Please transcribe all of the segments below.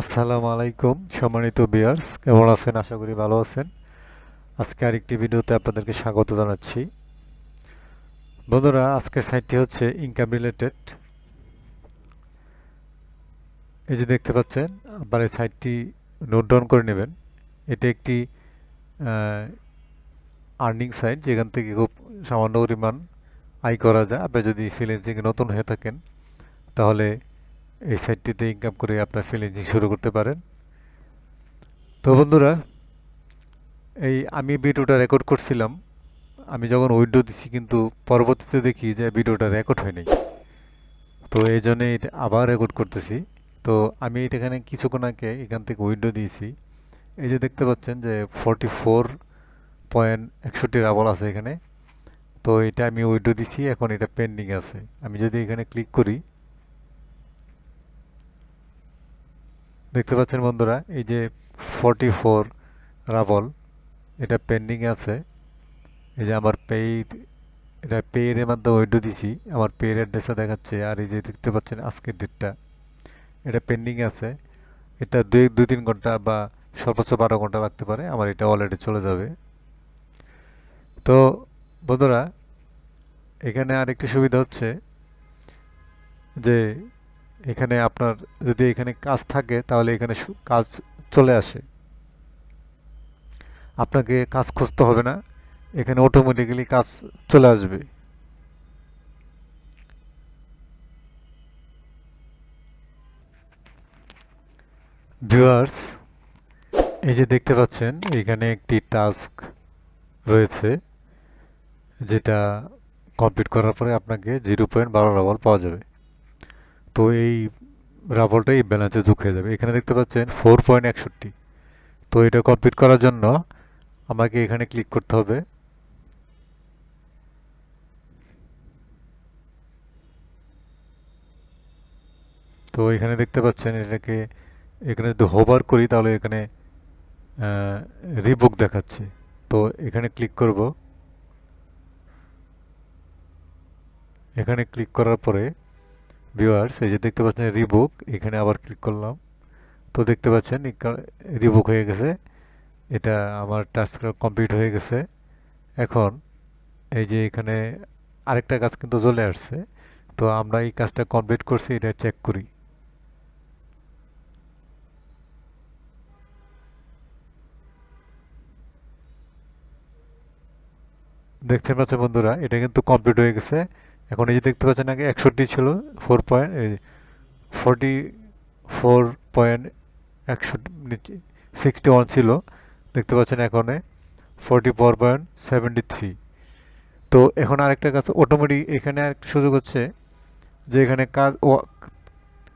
আসসালামু আলাইকুম, সম্মানিত বিয়ার্স কেমন আছেন? আশা করি ভালো আছেন। আজকে আরেকটি ভিডিওতে আপনাদেরকে স্বাগত জানাচ্ছি। বন্ধুরা আজকের সাইটটি হচ্ছে ইনকাম রিলেটেড এই যে দেখতে পাচ্ছেন, আপনার এই সাইটটি নোট ডাউন করে নেবেন। এটি একটি আর্নিং সাইট যেখান থেকে খুব সামান্য পরিমাণ আয় করা যায়। আপনি যদি ফ্রিল্যান্সিংয়ে নতুন হয়ে থাকেন, তাহলে এই সাইটটিতে ইনকাম করে আপনার ফ্রিল্যান্সিং শুরু করতে পারেন। তো বন্ধুরা, এই আমি ভিডিওটা রেকর্ড করছিলাম। আমি যখন উইন্ডো দিছি কিন্তু পরবর্তীতে দেখি যে ভিডিওটা রেকর্ড হয় নাই তো এই জন্যে আবার রেকর্ড করতেছি। তো আমি এখানে কিছুক্ষণ আগে এখান থেকে উইন্ডো দিয়েছি। এই যে দেখতে পাচ্ছেন যে ফর্টি ফোর পয়েন্ট একষট্টি রাবল আছে এখানে। তো এটা আমি উইন্ডো দিছি, এখন এটা পেন্ডিং আছে। আমি যদি এখানে ক্লিক করি দেখতে পাচ্ছেন বন্ধুরা, এই যে ফর্টি ফোর রাবল, এটা পেন্ডিং আছে। এই যে আমার পেইড এটা পেয়ের মাধ্যমে উইডো দিছি। আমার পেয়ের অ্যাড্রেসটা দেখাচ্ছে, আর এই যে দেখতে পাচ্ছেন আজকের ডেটটা এটা পেন্ডিং আছে। এটা দুই দুই তিন ঘণ্টা বা সর্বোচ্চ বারো ঘণ্টা লাগতে পারে, আমার এটা অলরেডি চলে যাবে। তো বন্ধুরা, এখানে আরেকটি সুবিধা হচ্ছে যে এখানে আপনার যদি এখানে কাজ থাকে, তাহলে এখানে কাজ চলে আসে। আপনাকে কাজ খুঁজতে হবে না। এখানে অটোমেটিক্যালি কাজ চলে আসবে। ভিউয়ার্স এই যে দেখতে পাচ্ছেন, এখানে একটি টাস্ক রয়েছে, যেটা কমপ্লিট করার পরে আপনাকে জিরো পয়েন্ট বারো রাবল পাওয়া যাবে। তো এই রাবলটা এই ব্যালেন্সে যোগ হয়ে যাবে। এখানে দেখতে পাচ্ছেন ফোর পয়েন্ট একষট্টি। তো এটা কমপ্লিট করার জন্য আমাকে এখানে ক্লিক করতে হবে। তো এখানে দেখতে পাচ্ছেন এটাকে, এখানে যদি হোভার করি তাহলে এখানে রিবুক দেখাচ্ছে। তো এখানে ক্লিক করব। এখানে ক্লিক করার পরে ভিউয়ার্স এই যে দেখতে পাচ্ছেন রিবুক এখানে আবার ক্লিক করলাম। তো দেখতে পাচ্ছেন রিবুক হয়ে গেছে। এটা আমার টাস্ক কমপ্লিট হয়ে গেছে। এখন এই যে এখানে আরেকটা কাজ কিন্তু চলে আসছে। তো আমরা এই কাজটা কমপ্লিট করছি, এটা চেক করি। দেখতে পাচ্ছেন বন্ধুরা, এটা কিন্তু কমপ্লিট হয়ে গেছে। এখন এই যে দেখতে পাচ্ছেন আগে একষট্টি ছিল four point forty four point একষট্টি সিক্সটি ওয়ান ছিল, দেখতে পাচ্ছেন এখন forty four point seventy three তো এখন আরেকটা কাজ অটোমেটিক এখানে আরেকটা সুযোগ হচ্ছে যে এখানে কাজ, ও,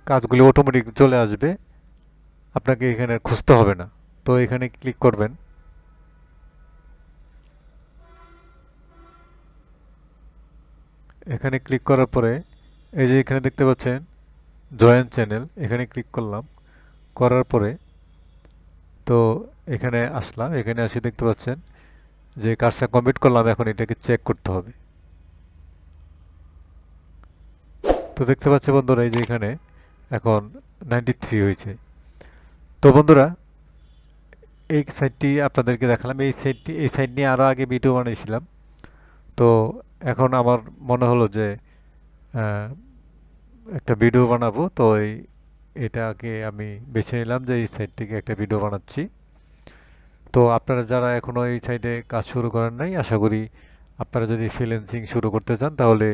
কাজগুলি অটোমেটিক চলে আসবে, আপনাকে এখানে খুঁজতে হবে না। তো এখানে ক্লিক করবেন। এখানে ক্লিক করার পরে, এই যে এখানে দেখতে পাচ্ছেন জয়েন চ্যানেল এখানে ক্লিক করলাম। করার পরে, তো এখানে আসলাম, এখানে আসি দেখতে পাচ্ছেন যে কাজটা কমপ্লিট করলাম, এখন এটাকে চেক করতে হবে। তো দেখতে পাচ্ছি বন্ধুরা, এই যে এখানে এখন নাইনটি থ্রি হয়েছে। তো বন্ধুরা, এই সাইটটি আপনাদেরকে দেখালাম। এই সাইটটি এই সাইট নিয়ে আরও আগে ভিডিও বানিয়েছিলাম। তো এখন আমার মনে হলো যে একটা ভিডিও বানাবো। তো এই এটাকে আমি বেছে নিলাম যে, এই সাইট থেকে একটা ভিডিও বানাচ্ছি। তো আপনারা যারা এখনও এই সাইডে কাজ শুরু করেন নাই, আশা করি আপনারা যদি ফ্রিল্যান্সিং শুরু করতে চান, তাহলে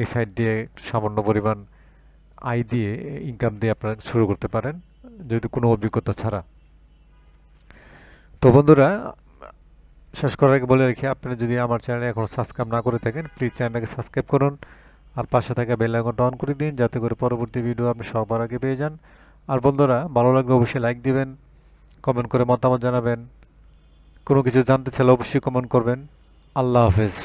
এই সাইট দিয়ে সামান্য পরিমাণ আয় দিয়ে ইনকাম দিয়ে আপনারা শুরু করতে পারেন, যদি কোনো অভিজ্ঞতা ছাড়া। তো বন্ধুরা শেষ করার আগে বলে রেখে আপনি যদি আমার চ্যানেলে এখন সাবস্ক্রাইব না করে থাকেন প্লিজ চ্যানেলটাকে সাবস্ক্রাইব করুন আর পাশে থাকা বেল আইকনটা অন করে দিন যাতে করে পরবর্তী ভিডিও আপনি সবার আগে পেয়ে যান। আর বন্ধুরা, ভালো লাগলে অবশ্যই লাইক দিবেন কমেন্ট করে মতামত জানাবেন। কোনো কিছু জানতে চাইলে অবশ্যই কমেন্ট করবেন। আল্লাহ হাফেজ।